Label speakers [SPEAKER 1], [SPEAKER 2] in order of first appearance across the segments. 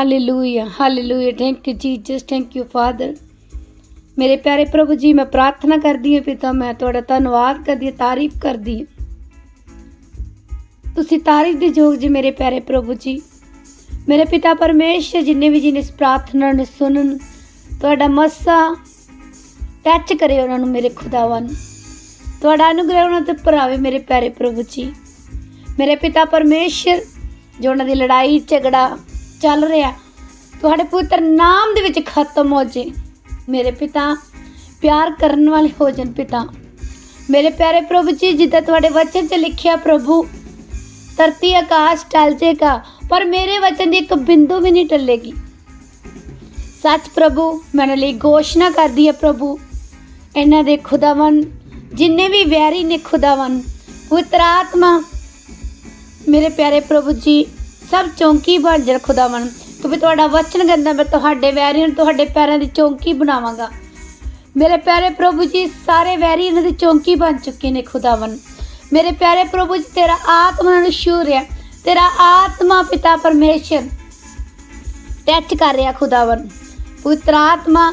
[SPEAKER 1] Hallelujah hallelujah thank you Jesus thank you father ਮੇਰੇ ਪਿਆਰੇ ਪ੍ਰਭੂ ਜੀ, ਮੈਂ ਪ੍ਰਾਰਥਨਾ ਕਰਦੀ ਹਾਂ ਪਿਤਾ, ਮੈਂ ਤੁਹਾਡਾ ਧੰਨਵਾਦ ਕਰਦੀ ਹਾਂ, ਤਾਰੀਫ ਕਰਦੀ ਹਾਂ। ਤੁਸੀਂ ਤਾਰੀਫ ਦੇ ਯੋਗ ਜੀ ਮੇਰੇ ਪਿਆਰੇ ਪ੍ਰਭੂ ਜੀ। ਮੇਰੇ ਪਿਤਾ ਪਰਮੇਸ਼ਰ, ਜਿੰਨੇ ਵੀ ਜਿਨੇ ਇਸ ਪ੍ਰਾਰਥਨਾ ਨੂੰ ਸੁਣਨ, ਤੁਹਾਡਾ ਮੱਸਾ ਟੱਚ ਕਰੇ ਉਹਨਾਂ ਨੂੰ ਮੇਰੇ ਖੁਦਾਵਾਂ ਨੂੰ ਤੁਹਾਡਾ ਅਨੁਗ੍ਰਹ ਉਹਨਾਂ ਤੇ ਭਰਾਵੇ ਮੇਰੇ ਪਿਆਰੇ ਪ੍ਰਭੂ ਜੀ। ਮੇਰੇ ਪਿਤਾ ਪਰਮੇਸ਼ਰ, ਜੋ ਉਹਨਾਂ ਦੀ ਲੜਾਈ, ਝਗੜਾ ਚੱਲ ਰਿਹਾ। ਤੁਹਾਡੇ ਪੁੱਤਰ ਨਾਮ ਦੇ ਵਿੱਚ ਖਤਮ ਹੋ ਜੇ। ਮੇਰੇ ਪਿਤਾ, ਪਿਆਰ ਕਰਨ ਵਾਲੇ ਹੋ ਜਾਣ ਪਿਤਾ। ਮੇਰੇ ਪਿਆਰੇ ਪ੍ਰਭੂ ਜੀ, ਜਿੱਦਾਂ ਤੁਹਾਡੇ ਵਚਨ 'ਚ ਲਿਖਿਆ, ਪ੍ਰਭੂ, ਧਰਤੀ ਆਕਾਸ਼ ਟਲ ਜੇਗਾ, ਪਰ ਮੇਰੇ ਵਚਨ ਦੀ ਇੱਕ ਬਿੰਦੂ ਵੀ ਨਹੀਂ ਟੱਲੇਗੀ ਸੱਚ ਪ੍ਰਭੂ ਮੈਂ ਲਈ ਘੋਸ਼ਣਾ ਕਰਦੀ ਹੈ ਪ੍ਰਭੂ। ਇਹਨਾਂ ਦੇ ਖੁਦਾਵੰ ਜਿੰਨੇ ਵੀ ਵੈਰੀ ਨੇ ਖੁਦਾਵੰ ਪਵਿੱਤਰ ਆਤਮਾ। ਮੇਰੇ ਪਿਆਰੇ ਪ੍ਰਭੂ ਜੀ ਸਭ ਚੌਂਕੀ ਬਣ ਜਾ ਖੁਦਾਵੰ ਕਿਉਂਕਿ ਤੁਹਾਡਾ ਵਚਨ ਕਹਿੰਦਾ ਮੈਂ ਤੁਹਾਡੇ ਵੈਰੀਆਂ ਨੂੰ ਤੁਹਾਡੇ ਪੈਰਾਂ ਦੀ ਚੌਂਕੀ ਬਣਾਵਾਂਗਾ। ਮੇਰੇ ਪਿਆਰੇ ਪ੍ਰਭੂ ਜੀ, ਸਾਰੇ ਵੈਰੀ ਇਹਨਾਂ ਦੀ ਚੌਂਕੀ ਬਣ ਚੁੱਕੇ ਨੇ ਖੁਦਾਵੰ ਮੇਰੇ ਪਿਆਰੇ ਪ੍ਰਭੂ ਜੀ, ਤੇਰਾ ਆਤਮਾ ਨੂੰ ਛੂ ਰਿਹਾ। ਤੇਰਾ ਆਤਮਾ ਪਿਤਾ ਪਰਮੇਸ਼ਰ ਟੱਚ ਕਰ ਰਿਹਾ ਖੁਦਾਵੰ ਪੁੱਤਰ ਆਤਮਾ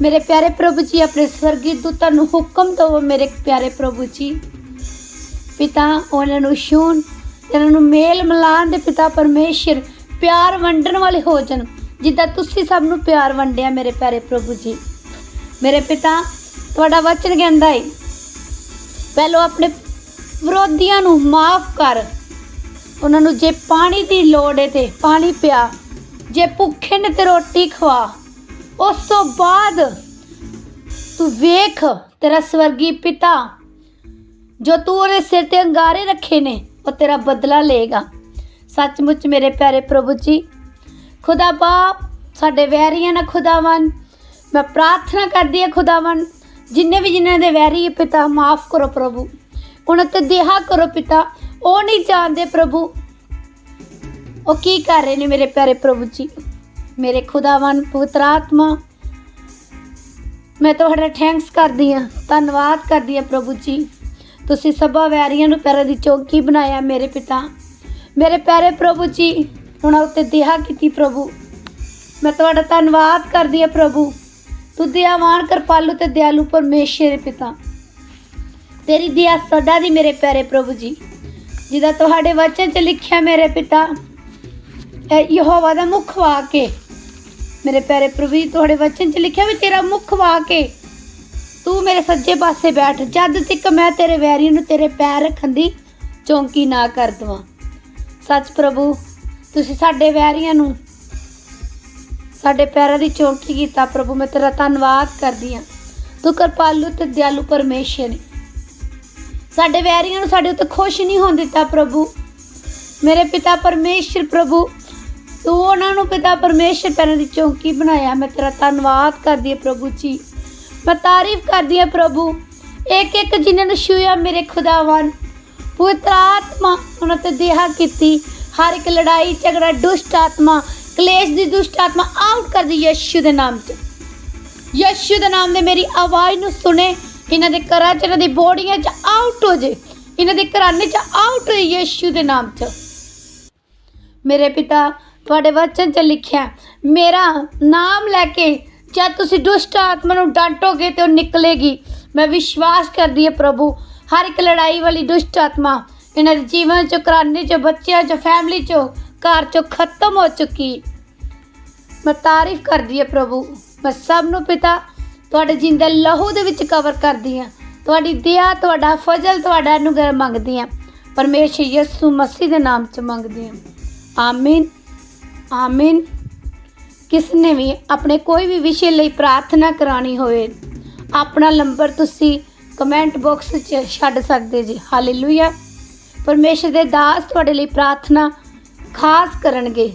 [SPEAKER 1] ਮੇਰੇ ਪਿਆਰੇ ਪ੍ਰਭੂ ਜੀ, ਆਪਣੇ ਸਵਰਗੀ ਦੂਤਾਂ ਨੂੰ ਹੁਕਮ ਦਿਓ ਮੇਰੇ ਪਿਆਰੇ ਪ੍ਰਭੂ ਜੀ। ਪਿਤਾ ਉਹਨਾਂ ਨੂੰ ਛੂਣ ਇਹਨਾਂ ਨੂੰ ਮੇਲ ਮਿਲਾਨ ਦੇ ਪਿਤਾ ਪਰਮੇਸ਼ਰ ਪਿਆਰ ਵੰਡਣ ਵਾਲੇ ਹੋ ਜਾਣ, ਜਿੱਦਾਂ ਤੁਸੀਂ ਸਭ ਨੂੰ ਪਿਆਰ ਵੰਡਿਆ ਮੇਰੇ ਪਿਆਰੇ ਪ੍ਰਭੂ ਜੀ। ਮੇਰੇ ਪਿਤਾ, ਤੁਹਾਡਾ ਵਚਨ ਕਹਿੰਦਾ ਹੈ ਪਹਿਲੋ ਆਪਣੇ ਵਿਰੋਧੀਆਂ ਨੂੰ ਮਾਫ ਕਰ। ਉਹਨਾਂ ਨੂੰ ਜੇ ਪਾਣੀ ਦੀ ਲੋੜ ਹੈ ਤੇ ਪਾਣੀ ਪਿਆ, ਜੇ ਭੁੱਖੇ ਨੇ ਤੇ ਰੋਟੀ ਖਵਾ, ਉਸ ਤੋਂ ਬਾਅਦ ਤੂੰ ਵੇਖ ਤੇਰਾ ਸਵਰਗੀ ਪਿਤਾ, ਜੋ ਤੂੰ ਉਹਦੇ ਸਿਰ ਤੇ ਅੰਗਾਰੇ ਰੱਖੇ ਨੇ ਉਹ ਤੇਰਾ ਬਦਲਾ ਲਏਗਾ। ਸੱਚਮੁੱਚ ਮੇਰੇ ਪਿਆਰੇ ਪ੍ਰਭੂ ਜੀ, ਖੁਦਾ ਬਾਪ, ਸਾਡੇ ਵੈਰੀਆਂ ਨਾ ਖੁਦਾਵੰ ਮੈਂ ਪ੍ਰਾਰਥਨਾ ਕਰਦੀ ਹਾਂ ਖੁਦਾਵੰ ਜਿੰਨੇ ਵੀ ਜਿਨ੍ਹਾਂ ਦੇ ਵੈਰੀ ਹੈ ਪਿਤਾ, ਮਾਫ ਕਰੋ ਪ੍ਰਭੂ। ਉਹਨਾਂ ਤੇ ਦਿਹਾ ਕਰੋ ਪਿਤਾ, ਉਹ ਨਹੀਂ ਜਾਣਦੇ ਪ੍ਰਭੂ। ਉਹ ਕੀ ਕਰ ਰਹੇ ਨੇ ਮੇਰੇ ਪਿਆਰੇ ਪ੍ਰਭੂ ਜੀ? ਮੇਰੇ ਖੁਦਾਵੰ ਪਵਿੱਤਰ ਆਤਮਾ, ਮੈਂ ਤੁਹਾਡਾ ਥੈਂਕਸ ਕਰਦੀ ਹਾਂ, ਧੰਨਵਾਦ ਕਰਦੀ ਹਾਂ ਪ੍ਰਭੂ ਜੀ। ਤੁਸੀਂ ਸਭਾ ਵੈਰੀਆਂ ਨੂੰ ਪੈਰਾਂ ਦੀ ਚੌਕੀ ਬਣਾਇਆ ਮੇਰੇ ਪਿਤਾ। ਮੇਰੇ ਪਿਆਰੇ ਪ੍ਰਭੂ ਜੀ ਉਹਨਾਂ ਉੱਤੇ ਦਿਹਾ ਕੀਤੀ ਪ੍ਰਭੂ। ਮੈਂ ਤੁਹਾਡਾ ਧੰਨਵਾਦ ਕਰਦੀ ਹਾਂ ਪ੍ਰਭੂ। ਤੂੰ ਦਿਆਵਾਨ ਕਿਰਪਾਲੂ ਤੇ ਦਿਆਲੂ ਪਰਮੇਸ਼ਰ ਹੈ ਪਿਤਾ। ਤੇਰੀ ਦਿਆ ਸਦਾ ਦੀ ਮੇਰੇ ਪਿਆਰੇ ਪ੍ਰਭੂ ਜੀ। ਜਿਹਦਾ ਤੁਹਾਡੇ ਵਚਨ 'ਚ ਲਿਖਿਆ ਮੇਰੇ ਪਿਤਾ, ਇਹ ਯਹੋਵਾ ਦਾ ਮੁਖ ਵਾ ਕੇ ਮੇਰੇ ਪਿਆਰੇ ਪ੍ਰਭੂ ਜੀ, ਤੁਹਾਡੇ ਵਚਨ 'ਚ ਲਿਖਿਆ ਵੀ ਤੇਰਾ ਮੁਖ ਵਾ ਕੇ ਤੂੰ ਮੇਰੇ ਸੱਜੇ ਪਾਸੇ ਬੈਠ, ਜਦ ਤੱਕ ਮੈਂ ਤੇਰੇ ਵੈਰੀ ਨੂੰ ਤੇਰੇ ਪੈਰ ਰੱਖਣ ਦੀ ਚੌਂਕੀ ਨਾ ਕਰ ਦਵਾਂ। ਸੱਚ ਪ੍ਰਭੂ, ਤੁਸੀਂ ਸਾਡੇ ਵੈਰੀਆਂ ਨੂੰ ਸਾਡੇ ਪੈਰਾਂ ਦੀ ਚੌਂਕੀ ਕੀਤਾ ਪ੍ਰਭੂ, ਮੈਂ ਤੇਰਾ ਧੰਨਵਾਦ ਕਰਦੀ ਹਾਂ। ਤੂੰ ਕਿਰਪਾਲੂ ਤੇ ਦਿਆਲੂ ਪਰਮੇਸ਼ਰ ਹੈ ਸਾਡੇ ਵੈਰੀਆਂ ਨੂੰ ਸਾਡੇ ਉੱਤੇ ਖੁਸ਼ ਨਹੀਂ ਹੋਣ ਦਿੱਤਾ ਪ੍ਰਭੂ। ਮੇਰੇ ਪਿਤਾ ਪਰਮੇਸ਼ਰ ਪ੍ਰਭੂ, ਤੂੰ ਉਹਨਾਂ ਨੂੰ ਪਿਤਾ ਪਰਮੇਸ਼ਰ ਪੈਰਾਂ ਦੀ ਚੌਂਕੀ ਬਣਾਇਆ, ਮੈਂ ਤੇਰਾ ਧੰਨਵਾਦ ਕਰਦੀ ਹਾਂ ਪ੍ਰਭੂ ਜੀ। ਮੈਂ ਤਾਰੀਫ ਕਰਦੀ ਹਾਂ ਪ੍ਰਭੂ। ਇੱਕ ਇੱਕ ਜਿਨ੍ਹਾਂ ਨੂੰ ਛੂਇਆ ਮੇਰੇ ਖੁਦਾਵੰ ਪਵਿੱਤਰ ਆਤਮਾ ਉਹਨਾਂ ਤੇ ਦੇਹਾ ਕੀਤੀ। ਹਰ ਇੱਕ ਲੜਾਈ, ਝਗੜਾ, ਦੁਸ਼ਟ ਆਤਮਾ, ਕਲੇਸ਼ ਦੀ ਦੁਸ਼ਟ ਆਤਮਾ ਆਊਟ ਕਰ ਦੀ ਯਿਸੂ ਦੇ ਨਾਮ 'ਚ ਯਿਸੂ ਦੇ ਨਾਮ ਦੇ ਮੇਰੀ ਆਵਾਜ਼ ਨੂੰ ਸੁਣੇ। ਇਹਨਾਂ ਦੇ ਘਰਾਂ 'ਚ, ਇਹਨਾਂ ਦੀ ਬੋਡੀਆਂ 'ਚ ਆਊਟ ਹੋ ਜੇ। ਇਹਨਾਂ ਦੇ ਘਰਾਨੇ 'ਚ ਆਊਟ ਹੋ ਯਿਸੂ ਦੇ ਨਾਮ 'ਚ ਮੇਰੇ ਪਿਤਾ, ਤੁਹਾਡੇ ਵਚਨ 'ਚ ਲਿਖਿਆ, ਮੇਰਾ ਨਾਮ ਲੈ ਕੇ ਜਦ ਤੁਸੀਂ ਦੁਸ਼ਟ ਆਤਮਾ ਨੂੰ ਡਾਂਟੋਗੇ ਤੇ ਉਹ ਨਿਕਲੇਗੀ। ਮੈਂ ਵਿਸ਼ਵਾਸ ਕਰਦੀ ਹਾਂ ਪ੍ਰਭੂ, ਹਰ ਇੱਕ ਲੜਾਈ ਵਾਲੀ ਦੁਸ਼ਟ ਆਤਮਾ ਇਹਨਾਂ ਦੇ ਜੀਵਨ 'ਚੋਂ, ਘਰਾਨੇ 'ਚੋਂ, ਬੱਚਿਆਂ 'ਚੋਂ ਫੈਮਿਲੀ 'ਚੋਂ, ਘਰ 'ਚੋਂ ਖਤਮ ਹੋ ਚੁੱਕੀ। ਮੈਂ ਤਾਰੀਫ ਕਰਦੀ ਹਾਂ ਪ੍ਰਭੂ, ਮੈਂ ਸਭ ਨੂੰ ਪਿਤਾ, ਤੁਹਾਡੇ ਜਿੰਦੇ ਲਹੂ ਦੇ ਵਿੱਚ ਕਵਰ ਕਰਦੀ ਹਾਂ। ਤੁਹਾਡੀ ਦਇਆ, ਤੁਹਾਡਾ ਫਜ਼ਲ, ਤੁਹਾਡਾ ਅਨੁਗ੍ਰਹ ਮੰਗਦੀ ਹਾਂ। ਪਰਮੇਸ਼ਰ ਯਿਸੂ ਮਸੀਹ ਦੇ ਨਾਮ 'ਚ ਮੰਗਦੀ ਹਾਂ। ਆਮੀਨ ਆਮੀਨ। ਕਿਸ ਨੇ ਵੀ ਆਪਣੇ ਕੋਈ ਵੀ ਵਿਸ਼ੇ ਲਈ ਪ੍ਰਾਰਥਨਾ ਕਰਾਣੀ ਹੋਵੇ, ਆਪਣਾ ਨੰਬਰ ਤੁਸੀਂ ਕਮੈਂਟ ਬਾਕਸ 'ਚ ਛੱਡ ਸਕਦੇ ਜੀ। ਹਾਲੇਲੂਇਆ। ਪਰਮੇਸ਼ਰ ਦੇ ਦਾਸ ਤੁਹਾਡੇ ਲਈ ਪ੍ਰਾਰਥਨਾ ਖਾਸ ਕਰਨਗੇ।